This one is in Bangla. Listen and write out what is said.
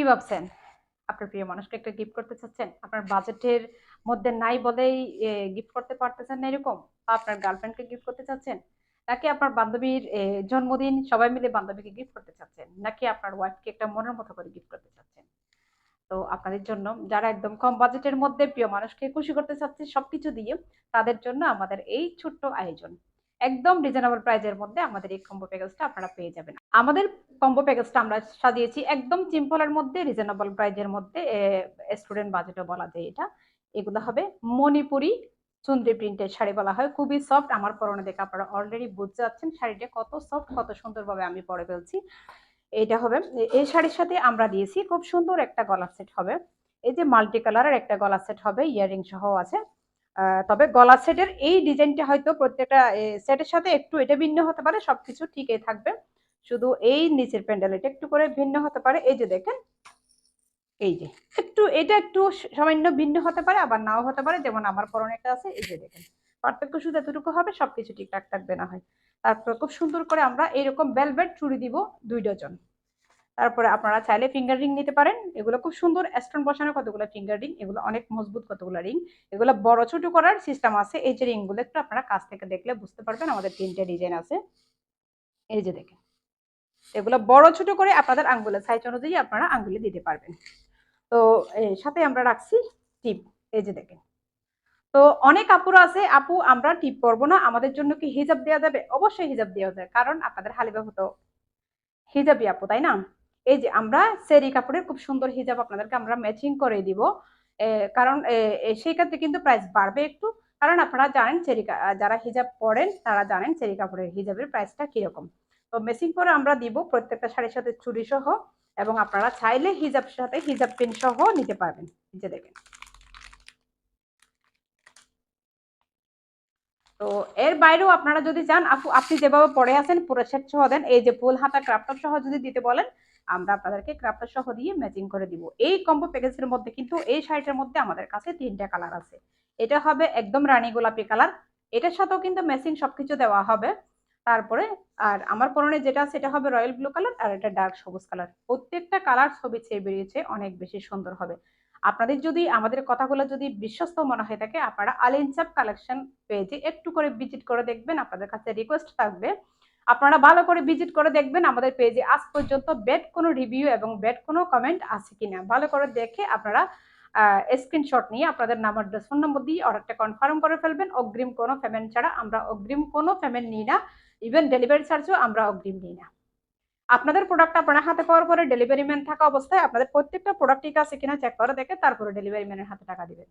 কি ভাবছেন? আপনার প্রিয় মানুষকে একটা গিফট করতে চাচ্ছেন? আপনার বাজেটের মধ্যে নাই বলেই গিফট করতে পারতেছেন না এরকম? বা আপনার গার্লফ্রেন্ডকে গিফট করতে চাচ্ছেন? নাকি আপনার বান্ধবীর জন্মদিন সবাই মিলে বান্ধবীকে গিফট করতে চাচ্ছেন? নাকি আপনার ওয়াইফকে একটা মনের মতো করে গিফট করতে চাচ্ছেন? তো আপনাদের জন্য, যারা একদম কম বাজেটের মধ্যে প্রিয় মানুষকে খুশি করতে চাচ্ছে, সবকিছু দিয়ে তাদের জন্য আমাদের এই ছোট্ট আয়োজন। একদম রিজনেবল প্রাইজের মধ্যে আমাদের এই কম্বো প্যাকেজটা আপনারা পেয়ে যাবেন। আমাদের কম্বো প্যাকেজটা আমরা সাজিয়েছি একদম সিম্পলের মধ্যে রিজনেবল প্রাইজের মধ্যে স্টুডেন্ট বাজেটও বলা যায় এটা। এগুলো হবে মণিপুরি চুন্দ্রি প্রিন্টের শাড়ি বলা হয়। খুবই সফট আমার পরনে দেখে আপনারা অলরেডি বুঝতে পারছেন শাড়িটা কত সফট কত সুন্দরভাবে আমি পরে ফেলছি। এটা হবে এই শাড়ির সাথে আমরা দিয়েছি খুব সুন্দর একটা গলার সেট হবে। এই যে মাল্টি কালারের একটা গলার সেট হবে ইয়ারিং সহ আছে। তবে গলার সেটের এই ডিজাইনটা হয়তো প্রত্যেকটা সেটের সাথে একটু এটা ভিন্ন হতে পারে, সবকিছু ঠিকই থাকবে। শুধু এই নিচের প্যান্ডেল, এটা একটু করে ভিন্ন হতে পারে। এই যে দেখেন, এই যে, একটু, এটা একটু সামান্য ভিন্ন হতে পারে, আবার নাও হতে পারে, যেমন আমার পরনে একটা আছে, এই যে দেখেন। পার্থক্য শুধু এতটুকু হবে, সবকিছু ঠিকঠাক থাকবে না হয়। তারপর খুব সুন্দর করে আমরা এরকম বেলভেট চুড়ি দিব দুই ডজন। তারপরে আপনারা চাইলে ফিঙ্গার রিং নিতে পারেন। এগুলো খুব সুন্দর স্টোন বসানো কতগুলো ফিঙ্গার রিং এগুলো অনেক মজবুত কতগুলো রিং এগুলো বড় ছোট করার সিস্টেম আছে। এই যে রিংগুলো একটু আপনারা কাছ থেকে দেখলে বুঝতে পারবেন, আমাদের তিনটে ডিজাইন আছে। এই যে দেখেন, এগুলো বড় ছোট করে আপনাদের আঙ্গুলের সাইজ অনুযায়ী আপনারা আঙ্গুলে দিতে পারবেন। তো সাথে আমরা রাখছি টিপ এই যে দেখেন। তো অনেক আপুরা আছে, আপু, আমরা টিপ করব না, আমাদের জন্য কি হিজাব দেওয়া যাবে? অবশ্যই হিজাব দেওয়া যায়, কারণ আপনাদের হালিবা হতো হিজাবই আপু, তাই না? এই যে আমরা সেরি কাপড়ের খুব সুন্দর হিজাব আপনাদেরকে আমরা ম্যাচিং করে দিব। কারণ সেই ক্ষেত্রে কিন্তু প্রাইস বাড়বে একটু। কারণ আপনারা জানেন চেরি যারা হিজাব পরেন তারা জানেন চেরি কাপড়ের হিজাবের প্রাইসটা কীরকম। তো মেসিং করে আমরা দিব, প্রত্যেকটা শাড়ির সাথে চুড়ি সহ এবং আপনারা চাইলে হিজাব সাথে হিজাব পিন সহ নিতে পারবেন। যে দেখেন। তো এর বাইরেও আপনারা যদি চান, আপু, আপনি যেভাবে পড়ে আছেন, পুরো সেট সহ দেন এই যে ফুল, হাতা ক্রাফটার সহ যদি দিতে বলেন আমরা আপনাদেরকে ক্রাফটার সহ দিয়ে ম্যাচিং করে দিব। এই কম্বো প্যাকেজের মধ্যে কিন্তু এই শাড়িটার মধ্যে আমাদের কাছে তিনটা কালার আছে। এটা হবে একদম রানী গোলাপি কালার এটার সাথেও কিন্তু ম্যাচিং সবকিছু দেওয়া হবে। তারপরে আর আমার পরনে যেটা সেটা হবে রয়্যাল ব্লু কালার আর এটা ডার্ক সবুজ কালার প্রত্যেকটা কালার ছবি চেয়ে বেরিয়েছে, অনেক বেশি সুন্দর হবে। আপনাদের যদি, আমাদের কথাগুলো যদি বিশ্বস্ত মনে হয়ে থাকে, আপনারা আলিনচাপ কালেকশন পেজে একটু করে ভিজিট করে দেখবেন। আপনাদের কাছে রিকোয়েস্ট থাকবে। আপনারা ভালো করে ভিজিট করে দেখবেন আমাদের পেজে আজ পর্যন্ত বেড কোনো রিভিউ এবং বেড কোনো কমেন্ট আছে কিনা। ভালো করে দেখে আপনারা স্ক্রিনশট নিয়ে আপনাদের নাম্বার ফোন নম্বর দিয়ে অর্ডারটা কনফার্ম করে ফেলবেন। অগ্রিম কোনো পেমেন্ট ছাড়া আমরা অগ্রিম কোনো পেমেন্ট নিই না। ইভেন ডেলিভারি চার্জও আমরা অগ্রিম নিই না। আপনাদের প্রোডাক্ট আপনার হাতে পাওয়ার পরে ডেলিভারি ম্যান থাকা অবস্থায় আপনাদের প্রত্যেকটা প্রোডাক্ট ঠিক আছে কিনা চেক করে দেখে তারপরে ডেলিভারি ম্যানের হাতে টাকা দিবেন।